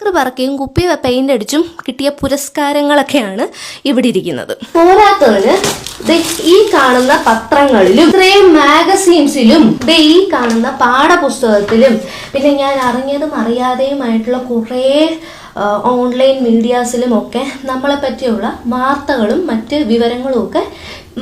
ആക്രി പറക്കിയും കുപ്പി പെയിന്റ് അടിച്ചും കിട്ടിയ പുരസ്കാരങ്ങളൊക്കെയാണ് ഇവിടെ ഇരിക്കുന്നത്. പോരാത്തതിന് ഈ കാണുന്ന പത്രങ്ങളിലും ഇത്രയും മാഗസീൻസിലും ഈ കാണുന്ന പാഠപുസ്തകത്തിലും പിന്നെ ഞാൻ അറിഞ്ഞതും അറിയാതെയുമായിട്ടുള്ള കുറേ ഓൺലൈൻ മീഡിയാസിലും ഒക്കെ നമ്മളെ പറ്റിയുള്ള വാർത്തകളും മറ്റ് വിവരങ്ങളും ഒക്കെ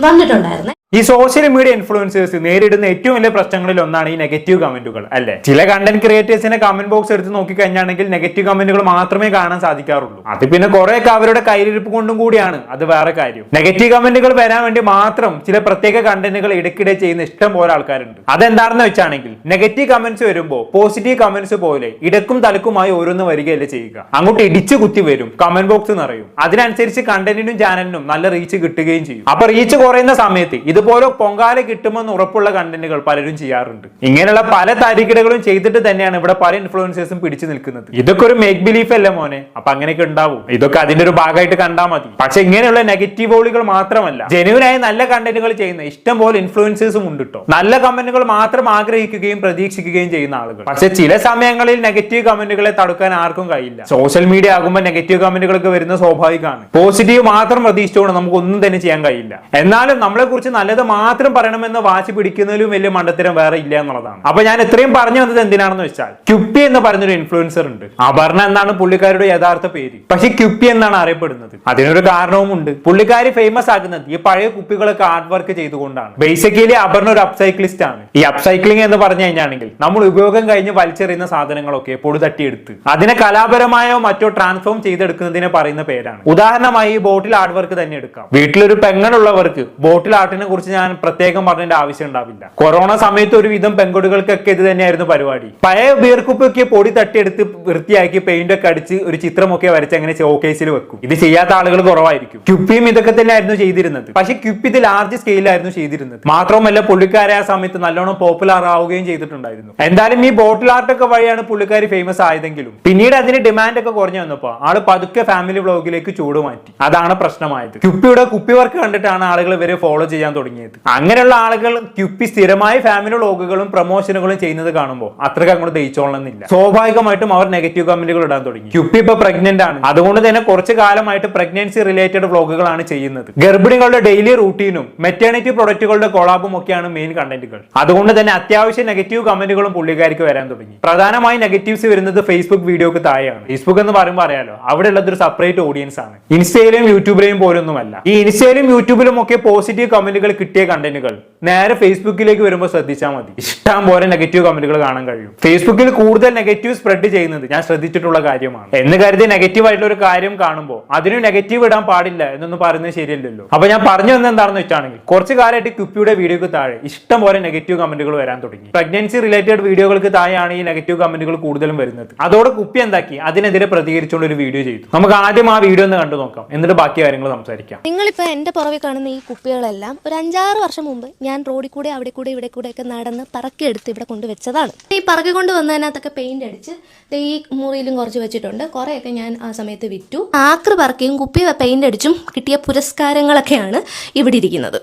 വന്നിട്ടുണ്ടായിരുന്നേ. ഈ സോഷ്യൽ മീഡിയ ഇൻഫ്ലുവൻസേഴ്സ് നേരിടുന്ന ഏറ്റവും വലിയ പ്രശ്നങ്ങളിൽ ഒന്നാണ് ഈ നെഗറ്റീവ് കമന്റുകൾ അല്ലെ? ചില കണ്ടന്റ് ക്രിയേറ്റേഴ്സിന്റെ കമന്റ് ബോക്സ് എടുത്ത് നോക്കിക്കഴിഞ്ഞാണെങ്കിൽ നെഗറ്റീവ് കമന്റുകൾ മാത്രമേ കാണാൻ സാധിക്കാറുള്ളൂ. അത് പിന്നെ കുറെയൊക്കെ അവരുടെ കയ്യിലിരിപ്പ് കൊണ്ടും കൂടിയാണ്. അത് വേറെ കാര്യം. നെഗറ്റീവ് കമന്റുകൾ വരാൻ വേണ്ടി മാത്രം ചില പ്രത്യേക കണ്ടന്റുകൾ ഇടയ്ക്കിടെ ചെയ്യുന്ന ഇഷ്ടം പോലെ ആൾക്കാരുണ്ട്. അതെന്താണെന്ന് വെച്ചാണെങ്കിൽ നെഗറ്റീവ് കമന്റ്സ് വരുമ്പോൾ പോസിറ്റീവ് കമന്റ്സ് പോലെ ഇടക്കും തലക്കുമായി ഓരോന്ന് വരികയല്ല ചെയ്യുക. അങ്ങോട്ട് ഇടിച്ചു കുത്തി വരും കമന്റ് ബോക്സ് നിറയും. അതിനനുസരിച്ച് കണ്ടന്റിനും ചാനലിനും നല്ല റീച്ച് കിട്ടുകയും ചെയ്യും. അപ്പൊ റീച്ച് കുറയുന്ന സമയത്ത് ഇതുപോലെ പൊങ്കാല കിട്ടുമെന്ന് ഉറപ്പുള്ള കണ്ടന്റുകൾ പലരും ചെയ്യാറുണ്ട്. ഇങ്ങനെയുള്ള പല തരികിടകളും ചെയ്തിട്ട് തന്നെയാണ് ഇവിടെ പല ഇൻഫ്ലുവൻസേഴ്സും പിടിച്ചു നിൽക്കുന്നത്. ഇതൊക്കെ ഒരു മേക്ക് ബിലീഫ് അല്ലേ മോനെ? അപ്പൊ അങ്ങനെയൊക്കെ ഉണ്ടാവും. ഇതൊക്കെ അതിന്റെ ഒരു ഭാഗമായിട്ട് കണ്ടാൽ മതി. പക്ഷെ ഇങ്ങനെയുള്ള നെഗറ്റീവ് ഓളികൾ മാത്രമല്ല ജനുവിനായ നല്ല കണ്ടന്റുകൾ ചെയ്യുന്ന ഇഷ്ടം പോലെ ഇൻഫ്ലുവൻസേഴ്സും ഉണ്ട് കേട്ടോ നല്ല കമന്റുകൾ മാത്രം ആഗ്രഹിക്കുകയും പ്രതീക്ഷിക്കുകയും ചെയ്യുന്ന ആളുകൾ. പക്ഷെ ചില സമയങ്ങളിൽ നെഗറ്റീവ് കമന്റുകളെ തടുക്കാൻ ആർക്കും കഴിയില്ല. സോഷ്യൽ മീഡിയ ആകുമ്പോൾ നെഗറ്റീവ് കമന്റുകളൊക്കെ വരുന്ന സ്വാഭാവികമാണ്. പോസിറ്റീവ് മാത്രം പ്രതീക്ഷിച്ചുകൊണ്ട് നമുക്ക് ഒന്നും തന്നെ ചെയ്യാൻ കഴിയില്ല. എന്നാലും നമ്മളെ കുറിച്ച് നല്ലത് മാത്രം പറയണമെന്ന് വാശി പിടിക്കുന്നതിലും വലിയ മണ്ടത്തരം വേറെ ഇല്ല എന്നുള്ളതാണ്. അപ്പൊ ഞാൻ ഇത്രയും പറഞ്ഞു വന്നത് എന്തിനാണെന്ന് വെച്ചാൽ ക്യുപ്പി എന്ന് പറഞ്ഞൊരു ഇൻഫ്ലുവൻസർ ഉണ്ട്. അപർണ എന്നാണ് പുള്ളിക്കാരുടെ യഥാർത്ഥ പേര്. പക്ഷെ ക്യുപ്പി എന്നാണ് അറിയപ്പെടുന്നത്. അതിനൊരു കാരണവും ഉണ്ട്. പുള്ളിക്കാരി ഫേമസ് ആകുന്നത് ഈ പഴയ കുപ്പികളൊക്കെ ആർട്ട് വർക്ക് ചെയ്തുകൊണ്ടാണ്. ബേസിക്കലി അപർണ ഒരു അപ്സൈക്ലിസ്റ്റ് ആണ്. ഈ അപ്സൈക്ലിംഗ് എന്ന് പറഞ്ഞു കഴിഞ്ഞാണെങ്കിൽ നമ്മൾ ഉപയോഗം കഴിഞ്ഞ് വലിച്ചെറിയുന്ന സാധനങ്ങളൊക്കെ പൊടി തട്ടിയെടുത്ത് അതിനെ കലാപരമായോ മറ്റോ ട്രാൻസ്ഫോം ചെയ്തെടുക്കുന്നതിനെ പറയുന്ന പേരാണ്. ഉദാഹരണമായി ഈ ബോട്ടിൽ ആർട്ട് വർക്ക് തന്നെ എടുക്കാം. വീട്ടിലൊരു പെങ്ങളുള്ളവർക്ക് ബോട്ടിൽ ആർട്ടിനെ കുറിച്ച് ഞാൻ പ്രത്യേകം പറഞ്ഞതിന്റെ ആവശ്യം ഉണ്ടാവില്ല. കൊറോണ സമയത്ത് ഒരുവിധം പെൺകുട്ടികൾക്കൊക്കെ ഇത് തന്നെയായിരുന്നു പരിപാടി. പഴയ വീർക്കുപ്പൊക്കെ പൊടി തട്ടിയെടുത്ത് വൃത്തിയാക്കി പെയിന്റ് ഒക്കെ അടിച്ച് ഒരു ചിത്രമൊക്കെ വരച്ച് അങ്ങനെ ഷോക്കേസിൽ വെക്കും. ഇത് ചെയ്യാത്ത ആളുകൾ കുറവായിരിക്കും. ക്യുപ്പിയും ഇതൊക്കെ തന്നെയായിരുന്നു ചെയ്തിരുന്നത്. പക്ഷെ ക്യുപ്പി ഇത് ലാർജ് സ്കെയിലായിരുന്നു ചെയ്തിരുന്നത്. മാത്രമല്ല പുള്ളിക്കാരെ ആ സമയത്ത് നല്ലോണം പോപ്പുലർ ആവുകയും ചെയ്തിട്ടുണ്ടായിരുന്നു. എന്തായാലും ഈ ബോട്ടിൽ ആർട്ട് ഒക്കെ വഴിയാണ് പുള്ളിക്കാരി ഫേമസ് ആയതെങ്കിലും. പിന്നീട് അതിന് ഡിമാൻഡ് ഒക്കെ കുറഞ്ഞു വന്നപ്പോ ആൾ പതുക്കെ ഫാമിലി വ്ളോഗിലേക്ക് ചൂട് മാറ്റി. അതാണ് പ്രശ്നമായത്. ക്യുപ്പിയുടെ കുപ്പി വർക്ക് കണ്ടിട്ടാണ് ആളുകൾ ഇവരെ ഫോളോ ചെയ്യാൻ തുടങ്ങിയത്. അങ്ങനെയുള്ള ആളുകൾ ക്യുപ്പി സ്ഥിരമായി ഫാമിലി വ്ളോഗുകളും പ്രൊമോഷനുകളും ചെയ്യുന്നത് കാണുമ്പോൾ അത്രയ്ക്ക് അങ്ങോട്ട് ദയിച്ചോളണമെന്നില്ല സ്വാഭാവികമായിട്ടും അവർ നെഗറ്റീവ് കമന്റുകൾ ഇടാൻ തുടങ്ങി. ക്യുപ്പി ഇപ്പൊ പ്രഗ്നന്റ് ആണ്. അതുകൊണ്ട് തന്നെ കുറച്ച് കാലമായിട്ട് പ്രഗ്നൻസി റിലേറ്റഡ് വ്ളോഗുകളാണ് ചെയ്യുന്നത്. ഗർഭിണികളുടെ ഡെയിലി റൂട്ടീനും മെറ്റേണിറ്റി പ്രൊഡക്റ്റുകളുടെ കൊളാബും ഒക്കെയാണ് മെയിൻ കണ്ടന്റുകൾ അതുകൊണ്ട് തന്നെ അത്യാവശ്യം നെഗറ്റീവ് കമന്റുകളും പുള്ളിക്കാർക്ക് വരാൻ തുടങ്ങി. പ്രധാനമായി നെഗറ്റീവ്സ് വരുന്നത് ഫേസ്ബുക്ക് വീഡിയോക്ക് താഴെയാണ്. ഫേസ്ബുക്ക് എന്ന് പറയുമ്പോൾ അറിയാലോ അവിടെ ഉള്ളത് ഒരു സെപ്പറേറ്റ് ഓഡിയൻസ് ആണ്. ഇൻസ്റ്റയിലും യൂട്യൂബിലെയും പോലൊന്നുമല്ല. ഈ ഇൻസ്റ്റയിലും യൂട്യൂബിലും ഒക്കെ പോസിറ്റീവ് കമന്റുകൾ കിട്ടിയ കണ്ടന്റുകൾ. നേരെ ഫേസ്ബുക്കിലേക്ക് വരുമ്പോൾ ശ്രദ്ധിച്ചാൽ മതി. ഇഷ്ടം പോലെ നെഗറ്റീവ് കമന്റുകൾ കാണാൻ കഴിയും. ഫേസ്ബുക്കിൽ കൂടുതൽ നെഗറ്റീവ് സ്പ്രെഡ് ചെയ്യുന്നത് ഞാൻ ശ്രദ്ധിച്ചിട്ടുള്ള കാര്യമാണ്. എന്ന് കരുതി നെഗറ്റീവ് ആയിട്ടുള്ള ഒരു കാര്യം കാണുമ്പോൾ അതിന് നെഗറ്റീവ് ഇടാൻ പാടില്ല എന്നൊന്നും പറയുന്നത് ശരിയല്ലല്ലോ. അപ്പൊ ഞാൻ പറഞ്ഞു വന്നത് എന്താണെന്ന് വെച്ചാണെങ്കിൽ കുറച്ച് കാലമായിട്ട് കുപ്പിയുടെ വീഡിയോക്ക് താഴെ ഇഷ്ടം പോലെ നെഗറ്റീവ് കമന്റുകൾ വരാൻ തുടങ്ങി. പ്രഗ്നൻസി റിലേറ്റഡ് വീഡിയോകൾക്ക് താഴെയാണ് ഈ നെഗറ്റീവ് കമന്റുകൾ കൂടുതലും വരുന്നത്. അതോടെ കുപ്പി എന്താക്കി? അതിനെതിരെ പ്രതികരിച്ചുകൊണ്ട് ഒരു വീഡിയോ ചെയ്തു. നമുക്ക് ആദ്യം ആ വീഡിയോ ഒന്ന് കണ്ടു നോക്കാം. എന്നിട്ട് ബാക്കി കാര്യങ്ങൾ സംസാരിക്കാം. നിങ്ങളിപ്പോ എന്റെ പുറകെ കാണുന്ന ഈ കുപ്പികളെല്ലാം ഒരു അഞ്ചാറ് വർഷം മുമ്പ് ഞാൻ റോഡിൽ കൂടെ അവിടെ കൂടെ ഇവിടെ കൂടെ ഒക്കെ നടന്ന് പറക്കിയെടുത്ത് ഇവിടെ കൊണ്ടുവച്ചതാണ് ഈ പറക്കി കൊണ്ട് വന്നതിനകത്തൊക്കെ പെയിന്റ് അടിച്ച് ഈ മുറിയിലും കുറച്ച് വെച്ചിട്ടുണ്ട്. കുറേയൊക്കെ ഞാൻ ആ സമയത്ത് വിറ്റു. ആക്രി പറക്കിയും കുപ്പി പെയിന്റ് അടിച്ചും കിട്ടിയ പുരസ്കാരങ്ങളൊക്കെയാണ് ഇവിടെ ഇരിക്കുന്നത്.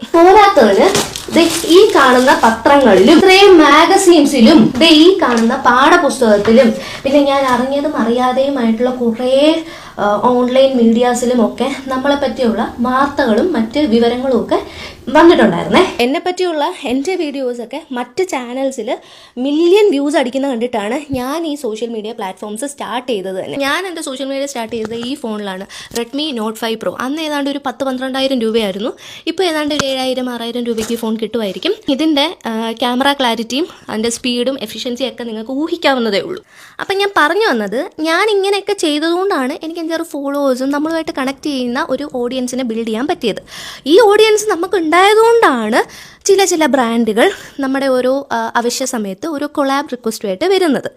ഈ കാണുന്ന പത്രങ്ങളിലും ഇത്രയും മാഗസീൻസിലും ഈ കാണുന്ന പാഠപുസ്തകത്തിലും പിന്നെ ഞാൻ അറിഞ്ഞതും അറിയാതെയുമായിട്ടുള്ള കുറേ ഓൺലൈൻ മീഡിയാസിലും ഒക്കെ നമ്മളെ പറ്റിയുള്ള വാർത്തകളും മറ്റ് വിവരങ്ങളും ഒക്കെ വന്നിട്ടുണ്ടായിരുന്നേ. എന്നെ പറ്റിയുള്ള എന്റെ വീഡിയോസൊക്കെ മറ്റ് ചാനൽസിൽ മില്യൺ വ്യൂസ് അടിക്കുന്ന കണ്ടിട്ടാണ് ഞാൻ ഈ സോഷ്യൽ മീഡിയ പ്ലാറ്റ്ഫോംസ് സ്റ്റാർട്ട് ചെയ്തത് തന്നെ. ഞാൻ എന്റെ സോഷ്യൽ മീഡിയ സ്റ്റാർട്ട് ചെയ്തത് ഈ ഫോണിലാണ് റെഡ്മി നോട്ട് ഫൈവ് പ്രോ അന്ന് ഏതാണ്ട് ഒരു പത്ത് പന്ത്രണ്ടായിരം രൂപയായിരുന്നു. ഇപ്പോൾ ഏതാണ്ട് ഒരു ഏഴായിരം ആറായിരം രൂപയ്ക്ക് ഫോൺ കിട്ടുമായിരിക്കും. ഇതിന്റെ ക്യാമറ ക്ലാരിറ്റിയും അതിന്റെ സ്പീഡും എഫിഷ്യൻസിയും ഒക്കെ നിങ്ങൾക്ക് ഊഹിക്കാവുന്നതേ ഉള്ളൂ. അപ്പം ഞാൻ പറഞ്ഞു വന്നത് ഞാൻ ഇങ്ങനെയൊക്കെ ചെയ്തതുകൊണ്ടാണ് എനിക്ക് അഞ്ചാറ് ഫോളോവേഴ്സും നമ്മളുമായിട്ട് കണക്ട് ചെയ്യുന്ന ഒരു ഓഡിയൻസിനെ ബിൽഡ് ചെയ്യാൻ പറ്റിയത്. ഈ ഓഡിയൻസ് നമുക്ക് ഉണ്ടായതുകൊണ്ടാണ് ചില ചില ബ്രാൻഡുകൾ നമ്മുടെ ഓരോ അവശ്യ സമയത്ത് ഒരു കൊളാബ് റിക്വസ്റ്റുമായിട്ട് വരുന്നത്.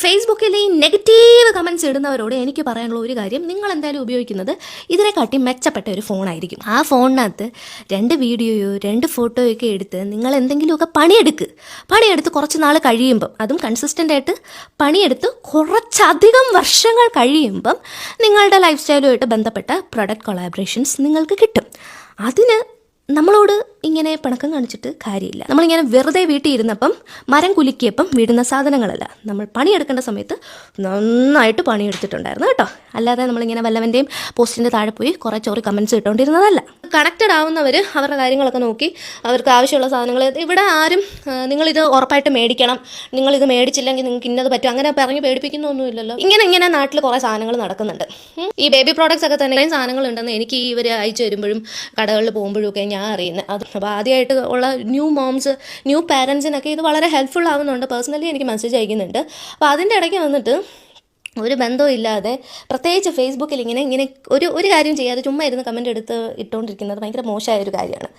ഫേസ്ബുക്കിൽ ഈ നെഗറ്റീവ് കമൻസ് ഇടുന്നവരോട് എനിക്ക് പറയാനുള്ള ഒരു കാര്യം നിങ്ങൾ എന്തായാലും ഉപയോഗിക്കുന്നത് ഇതിനെക്കാട്ടി മെച്ചപ്പെട്ട ഒരു ഫോണായിരിക്കും ആ ഫോണിനകത്ത് രണ്ട് വീഡിയോയോ രണ്ട് ഫോട്ടോയോ ഒക്കെ എടുത്ത് നിങ്ങൾ എന്തെങ്കിലുമൊക്കെ പണിയെടുക്ക്. പണിയെടുത്ത് കുറച്ച് നാൾ കഴിയുമ്പം അതും കൺസിസ്റ്റന്റ് ആയിട്ട് പണിയെടുത്ത് കുറച്ചധികം വർഷങ്ങൾ കഴിയുമ്പം നിങ്ങളുടെ ലൈഫ് സ്റ്റൈലുമായിട്ട് ബന്ധപ്പെട്ട പ്രൊഡക്റ്റ് കൊളാബറേഷൻസ് നിങ്ങൾക്ക് കിട്ടും. അതിന് നമ്മളോട് ഇങ്ങനെ പിണക്കം കാണിച്ചിട്ട് കാര്യമില്ല. നമ്മളിങ്ങനെ വെറുതെ വീട്ടിൽ ഇരുന്നപ്പം മരം കുലുക്കിയപ്പം വീടുന്ന സാധനങ്ങളല്ല. നമ്മൾ പണിയെടുക്കേണ്ട സമയത്ത് നന്നായിട്ട് പണിയെടുത്തിട്ടുണ്ടായിരുന്നു കേട്ടോ. അല്ലാതെ നമ്മളിങ്ങനെ വല്ലവന്റെയും പോസ്റ്റിന്റെ താഴെ പോയി കുറേ ചോറി കമൻസ് ഇട്ടുകൊണ്ടിരുന്നതല്ല കണക്റ്റഡ് ആവുന്നവർ അവരുടെ കാര്യങ്ങളൊക്കെ നോക്കി അവർക്ക് ആവശ്യമുള്ള സാധനങ്ങൾ ഇവിടെ ആരും നിങ്ങളിത് ഉറപ്പായിട്ട് മേടിക്കണം. നിങ്ങളിത് മേടിച്ചില്ലെങ്കിൽ നിങ്ങൾക്ക് ഇന്നത് പറ്റും. അങ്ങനെ പറഞ്ഞ് പേടിപ്പിക്കുന്നൊന്നുമില്ലല്ലോ. ഇങ്ങനെ ഇങ്ങനെ നാട്ടിൽ കുറേ സാധനങ്ങൾ നടക്കുന്നുണ്ട്. ഈ ബേബി പ്രോഡക്റ്റ്സ് ഒക്കെ തന്നെ സാധനങ്ങൾ ഉണ്ടെന്ന് എനിക്ക് ഇവർ അയച്ചു വരുമ്പോഴും കടകളിൽ പോകുമ്പോഴും ഒക്കെ ഞാൻ അറിയുന്നത്. അത് അപ്പോൾ ആദ്യമായിട്ട് ഉള്ള ന്യൂ മോംസ് ന്യൂ പാരൻസിനൊക്കെ ഇത് വളരെ ഹെൽപ്ഫുൾ ആവുന്നുണ്ട്. പേഴ്സണലി എനിക്ക് മെസ്സേജ് അയക്കുന്നുണ്ട്. അപ്പോൾ അതിന്റെ ഇടയ്ക്ക് വന്നിട്ട് ഒരു ബന്ധവും ഇല്ലാതെ പ്രത്യേകിച്ച് ഫേസ്ബുക്കിൽ ഇങ്ങനെ ഇങ്ങനെ ഒരു ഒരു കാര്യം ചെയ്യാതെ ചുമ്മാ ഇരുന്ന് കമന്റ് എടുത്ത് ഇട്ടുകൊണ്ടിരിക്കുന്നത് ഭയങ്കര മോശമായ ഒരു കാര്യമാണ്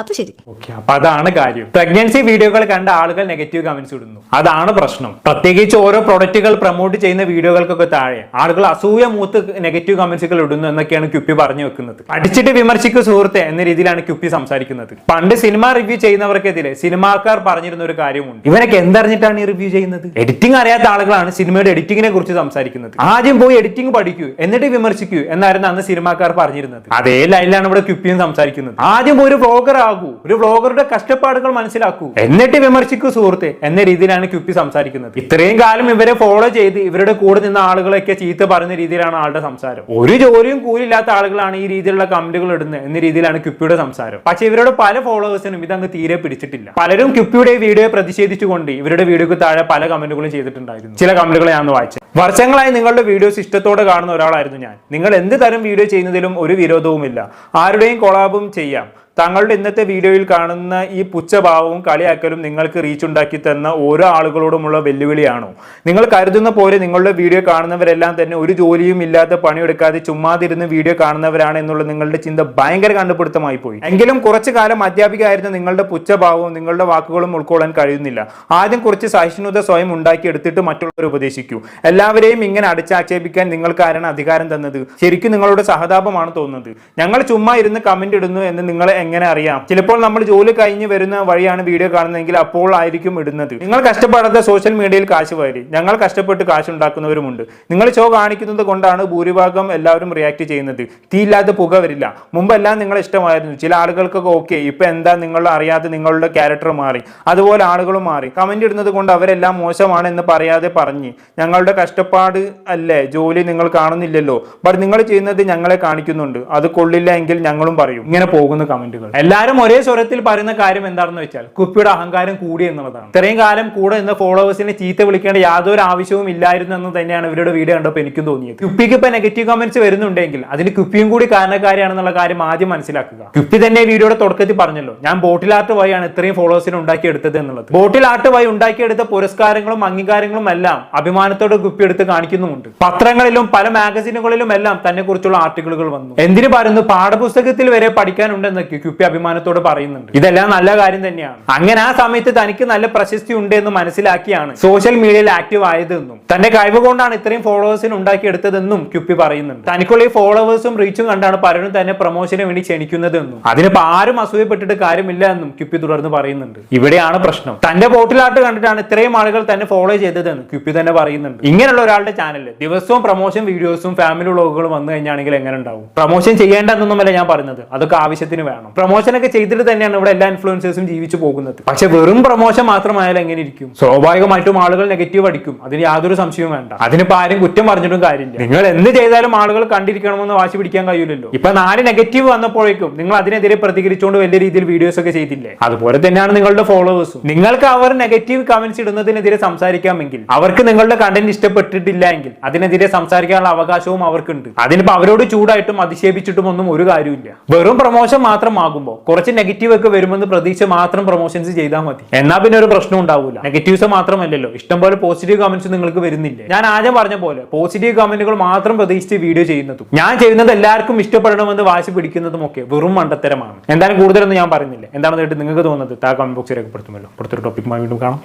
അപ്പോൾ ശരി. അപ്പൊ അതാണ് കാര്യം. പ്രഗ്നൻസി വീഡിയോകൾ കണ്ട ആളുകൾ നെഗറ്റീവ് കമന്റ്സ് ഇടുന്നു. അതാണ് പ്രശ്നം. പ്രത്യേകിച്ച് ഓരോ പ്രൊഡക്റ്റുകൾ പ്രൊമോട്ട് ചെയ്യുന്ന വീഡിയോകൾക്കൊക്കെ താഴെ ആളുകൾ അസൂയ മൂത്ത് നെഗറ്റീവ് കമന്റ്സുകൾ ഇടുന്നു എന്നൊക്കെയാണ് ക്യുപ്പി പറഞ്ഞു വെക്കുന്നത്. അടിച്ചിട്ട് വിമർശിക്കു സുഹൃത്തെ എന്ന രീതിയിലാണ് ക്യുപ്പി സംസാരിക്കുന്നത്. പണ്ട് സിനിമ റിവ്യൂ ചെയ്യുന്നവർക്കെതിരെ സിനിമാക്കാർ പറഞ്ഞിരുന്ന ഒരു കാര്യമുണ്ട്. ഇവനൊക്കെ എന്തറിഞ്ഞിട്ടാണ് ഈ റിവ്യൂ ചെയ്യുന്നത്? എഡിറ്റിംഗ് അറിയാത്ത ആളുകളാണ് സിനിമയുടെ എഡിറ്റിംഗിനെ കുറിച്ച് സംസാരിക്കുന്നത്. ആദ്യം പോയി എഡിറ്റിംഗ് പഠിക്കൂ എന്നിട്ട് വിമർശിക്കൂ എന്നായിരുന്നു അന്ന് സിനിമാക്കാർ പറഞ്ഞിരുന്നത്. അതേ ലൈനിലാണ് ഇവിടെ ക്യുപ്പിയും സംസാരിക്കുന്നത്. ആദ്യം ഒരു വ്ളോഗർ ആകൂ ഒരു വ്ളോഗറുടെ കഷ്ടപ്പാടുകൾ മനസ്സിലാക്കൂ. എന്നിട്ട് വിമർശിക്കൂ സുഹൃത്തെ. എന്ന രീതിയിലാണ് ക്യുപ്പി സംസാരിക്കുന്നത്. ഇത്രയും കാലം ഇവരെ ഫോളോ ചെയ്ത് ഇവരുടെ കൂടെ നിന്ന ആളുകളൊക്കെ ചീത്ത പറയുന്ന രീതിയിലാണ് ആളുടെ സംസാരം. ഒരു ജോലിയും കൂലില്ലാത്ത ആളുകളാണ് ഈ രീതിയിലുള്ള കമന്റുകൾ ഇടുന്നത് എന്ന രീതിയിലാണ് ക്യുപ്പിയുടെ സംസാരം. പക്ഷെ ഇവരുടെ പല ഫോളോവേഴ്സിനും ഇതങ്ങ് തീരെ പിടിച്ചിട്ടില്ല. പലരും ക്യുപ്പിയുടെ വീഡിയോ പ്രതിഷേധിച്ചുകൊണ്ട് ഇവരുടെ വീഡിയോക്ക് താഴെ പല കമന്റുകളും ചെയ്തിട്ടുണ്ടായിരുന്നു. ചില കമന്റുകൾ ഞാൻ വായിച്ചത് വായിച്ചു. വർഷങ്ങളായി നിങ്ങളുടെ വീഡിയോസ് ഇഷ്ടത്തോടെ കാണുന്ന ഒരാളായിരുന്നു ഞാൻ. നിങ്ങൾ എന്ത് തരം വീഡിയോ ചെയ്യുന്നതിലും ഒരു വിരോധവുമില്ല. ആരുടെയും കൊളാബും ചെയ്യാം. താങ്കളുടെ ഇന്നത്തെ വീഡിയോയിൽ കാണുന്ന ഈ പുച്ഛഭാവവും കളിയാക്കലും നിങ്ങൾക്ക് റീച്ച് ഉണ്ടാക്കി തന്ന ഓരോ ആളുകളോടുമുള്ള വെല്ലുവിളിയാണോ? നിങ്ങൾ കരുതുന്ന പോലെ നിങ്ങളുടെ വീഡിയോ കാണുന്നവരെല്ലാം തന്നെ ഒരു ജോലിയും ഇല്ലാതെ പണിയെടുക്കാതെ ചുമ്മാതിരുന്ന് വീഡിയോ കാണുന്നവരാണ് എന്നുള്ള നിങ്ങളുടെ ചിന്ത ഭയങ്കര കണ്ടുപിടുത്തമായി പോയി. എങ്കിലും കുറച്ചു കാലം അധ്യാപികയായിരുന്ന നിങ്ങളുടെ പുച്ഛഭാവവും നിങ്ങളുടെ വാക്കുകളും ഉൾക്കൊള്ളാൻ കഴിയുന്നില്ല. ആദ്യം കുറച്ച് സഹിഷ്ണുത സ്വയം ഉണ്ടാക്കിയെടുത്തിട്ട് മറ്റുള്ളവർ ഉപദേശിക്കൂ. എല്ലാവരെയും ഇങ്ങനെ അടിച്ചാക്ഷേപിക്കാൻ നിങ്ങൾക്ക് ആരാണ് അധികാരം തന്നത്? ശരിക്കും നിങ്ങളുടെ സഹതാപമാണ് തോന്നുന്നത്? ഞങ്ങൾ ചുമ്മാ ഇരുന്ന് കമന്റ് ഇടുന്നു എന്ന് നിങ്ങളെ എങ്ങനെ അറിയാം? ചിലപ്പോൾ നമ്മൾ ജോലി കഴിഞ്ഞ് വരുന്ന വഴിയാണ് വീഡിയോ കാണുന്നതെങ്കിൽ അപ്പോൾ ആയിരിക്കും ഇടുന്നത്. നിങ്ങൾ കഷ്ടപ്പെടാത്ത സോഷ്യൽ മീഡിയയിൽ കാശ് വാരി. ഞങ്ങൾ കഷ്ടപ്പെട്ട് കാശ് ഉണ്ടാക്കുന്നവരുമുണ്ട്. നിങ്ങൾ ഷോ കാണിക്കുന്നത് കൊണ്ടാണ് ഭൂരിഭാഗം എല്ലാവരും റിയാക്ട് ചെയ്യുന്നത്. തീയില്ലാതെ പുക വരില്ല. മുമ്പെല്ലാം നിങ്ങൾ ഇഷ്ടമായിരുന്നു. ചില ആളുകൾക്കൊക്കെ ഓക്കെ ഇപ്പൊ എന്താ നിങ്ങൾ അറിയാതെ നിങ്ങളുടെ ക്യാരക്ടർ മാറി. അതുപോലെ ആളുകളും മാറി. കമന്റ് ഇടുന്നത് കൊണ്ട് അവരെല്ലാം മോശമാണ് എന്ന് പറയാതെ പറഞ്ഞ്. ഞങ്ങളുടെ കഷ്ടപ്പാട് അല്ലേ? ജോലി നിങ്ങൾ കാണുന്നില്ലല്ലോ. ബട്ട് നിങ്ങൾ ചെയ്യുന്നത് ഞങ്ങളെ കാണിക്കുന്നുണ്ട്. അത് കൊള്ളില്ല എങ്കിൽ ഞങ്ങളും പറയും. ഇങ്ങനെ പോകുന്ന കമന്റുകൾ എല്ലാവരും ഒരേ സ്വരത്തിൽ പറയുന്ന കാര്യം എന്താണെന്ന് വെച്ചാൽ കുപ്പിയുടെ അഹങ്കാരം കൂടി എന്നുള്ളതാണ്. ഇത്രയും കാലം കൂടെ നിന്ന് ഫോളോവേഴ്സിനെ ചീത്ത വിളിക്കേണ്ട യാതൊരു ആവശ്യവും ഇല്ലായിരുന്നു എന്ന് തന്നെയാണ് ഇവരുടെ വീഡിയോ കണ്ടപ്പോൾ എനിക്കും തോന്നിയത്. കുപ്പിക്ക് ഇപ്പൊ നെഗറ്റീവ് കമന്റ്സ് വരുന്നുണ്ടെങ്കിൽ അതിന് കുപ്പിയും കൂടി കാരണക്കാരിയാണെന്നുള്ള കാര്യം ആദ്യം മനസ്സിലാക്കുക. കുപ്പി തന്നെ വീഡിയോയുടെ തുടക്കത്തിൽ പറഞ്ഞല്ലോ ഞാൻ ബോട്ടിൽ ആർട്ട് വഴിയാണ് ഇത്രയും ഫോളോവേഴ്സിനെ ഉണ്ടാക്കിയെടുത്തത് എന്നുള്ളത്. ബോട്ടിൽ ആർട്ട് വഴി ഉണ്ടാക്കിയെടുത്ത പുരസ്കാരങ്ങളും അംഗീകാരങ്ങളും എല്ലാം അഭിമാനത്തോടെ കുപ്പി എടുത്ത് കാണിക്കുന്നുമുണ്ട്. പത്രങ്ങളിലും പല മാഗസിനുകളിലും എല്ലാം തന്നെ കുറിച്ചുള്ള ആർട്ടിക്കിളുകൾ വന്നു. എന്തിനു പറയുന്നു പാഠപുസ്തകത്തിൽ വരെ പഠിക്കാനുണ്ടെന്നൊക്കെ കുപ്പി അഭിമാനത്തോട് പറയുന്നുണ്ട്. ഇതെല്ലാം നല്ല കാര്യം തന്നെയാണ്. അങ്ങനെ ആ സമയത്ത് തനിക്ക് നല്ല പ്രശസ്തി ഉണ്ട് എന്ന് മനസ്സിലാക്കിയാണ് സോഷ്യൽ മീഡിയയിൽ ആക്റ്റീവ് ആയതെന്നും തന്റെ കഴിവ് കൊണ്ടാണ് ഇത്രയും ഫോളോവേഴ്സിന് ഉണ്ടാക്കിയെടുത്തതെന്നും ക്യുപ്പി പറയുന്നുണ്ട്. തനിക്കുള്ള ഈ ഫോളോവേഴ്സും റീച്ചും കണ്ടാണ് പലരും തന്നെ പ്രൊമോഷന് വേണ്ടി ക്ഷണിക്കുന്നതെന്നും അതിനിപ്പോ ആരും അസൂയപ്പെട്ടിട്ട് കാര്യമില്ല എന്നും ക്യുപ്പി തുടർന്ന് പറയുന്നുണ്ട്. ഇവിടെയാണ് പ്രശ്നം. തന്റെ ബോട്ടിലാട്ട് കണ്ടിട്ടാണ് ഇത്രയും ആളുകൾ തന്നെ ഫോളോ ചെയ്തതെന്ന് ക്യുപ്പി തന്നെ പറയുന്നുണ്ട്. ഇങ്ങനെയുള്ള ഒരാളുടെ ചാനലിൽ ദിവസവും പ്രൊമോഷൻ വീഡിയോസും ഫാമിലി വ്ളോഗുകളും വന്നു കഴിഞ്ഞാണെങ്കിൽ എങ്ങനെ ഉണ്ടാവും? പ്രൊമോഷൻ ചെയ്യേണ്ടതെന്നൊന്നുമല്ല ഞാൻ പറഞ്ഞത്. അതൊക്കെ ആവശ്യത്തിന് വേണം. പ്രൊമോഷൻ ഒക്കെ ചെയ്തിട്ട് തന്നെയാണ് ഇവിടെ എല്ലാ ഇൻഫ്ലുവൻസേഴ്സും ജീവിച്ചു പോകുന്നത്. പക്ഷെ വെറും പ്രൊമോഷൻ മാത്രമായാലും എങ്ങനെ ഇരിക്കും? സ്വാഭാവികമായിട്ടും ആളുകൾ നെഗറ്റീവ് അടിക്കും. അതിന് യാതൊരു സംശയവും വേണ്ട. അതിനിപ്പോ ആരും കുറ്റം പറഞ്ഞിട്ടും കാര്യമില്ല. നിങ്ങൾ എന്ത് ചെയ്താലും ആളുകൾ കണ്ടിരിക്കണമെന്ന് വാശി പിടിക്കാൻ കഴിയില്ലല്ലോ. ഇപ്പൊ നാല് നെഗറ്റീവ് വന്നപ്പോഴേക്കും നിങ്ങൾ അതിനെതിരെ പ്രതികരിച്ചുകൊണ്ട് വലിയ രീതിയിൽ വീഡിയോസ് ഒക്കെ ചെയ്തില്ലേ? അതുപോലെ തന്നെയാണ് നിങ്ങളുടെ ഫോളോവേഴ്സും നിങ്ങൾക്ക് അവർ നെഗറ്റീവ് കമന്റ്സ് ഇടുന്നതിനെതിരെ സംസാരിക്കാമെങ്കിൽ അവർക്ക് നിങ്ങളുടെ കണ്ടന്റ് ഇഷ്ടപ്പെട്ടിട്ടില്ല എങ്കിൽ അതിനെതിരെ സംസാരിക്കാനുള്ള അവകാശവും അവർക്കുണ്ട്. അതിനിപ്പോ അവരോട് ചൂടായിട്ടും അധിക്ഷേപിച്ചിട്ടും ഒന്നും ഒരു കാര്യമില്ല വെറും പ്രൊമോഷൻ മാത്രമാകുമ്പോൾ കുറച്ച് നെഗറ്റീവ് ഒക്കെ വരുമെന്ന് പ്രതീക്ഷ മാത്രം പ്രൊമോഷൻസ് ചെയ്താൽ മതി. എന്നാൽ പിന്നെ ഒരു പ്രശ്നം ഉണ്ടാവില്ല നെഗറ്റീവ്സ് മാത്രമല്ലല്ലോ. ഇഷ്ടം പോലെ പോസിറ്റീവ് കമന്റ്സ് നിങ്ങൾക്ക് വരുന്നില്ലേ? ഞാൻ ആദ്യം പറഞ്ഞ പോലെ പോസിറ്റീവ് കമന്റുകൾ മാത്രം പ്രതീക്ഷിച്ച് വീഡിയോ ചെയ്യുന്നതും ഞാൻ ചെയ്യുന്നത് എല്ലാവർക്കും ഇഷ്ടപ്പെടണമെന്ന് വാശി പിടിക്കുന്നതും ഒക്കെ വെറും മണ്ടത്തരമാണ്. എന്തായാലും കൂടുതലൊന്നും ഞാൻ പറയുന്നില്ല. എന്താണെന്ന് നിങ്ങൾക്ക് തോന്നുന്നത്? താ കമന്റ് ബോക്സിൽ രേഖപ്പെടുത്തുമല്ലോ. ടോപ്പിക്കുമായി വീണ്ടും കാണാം.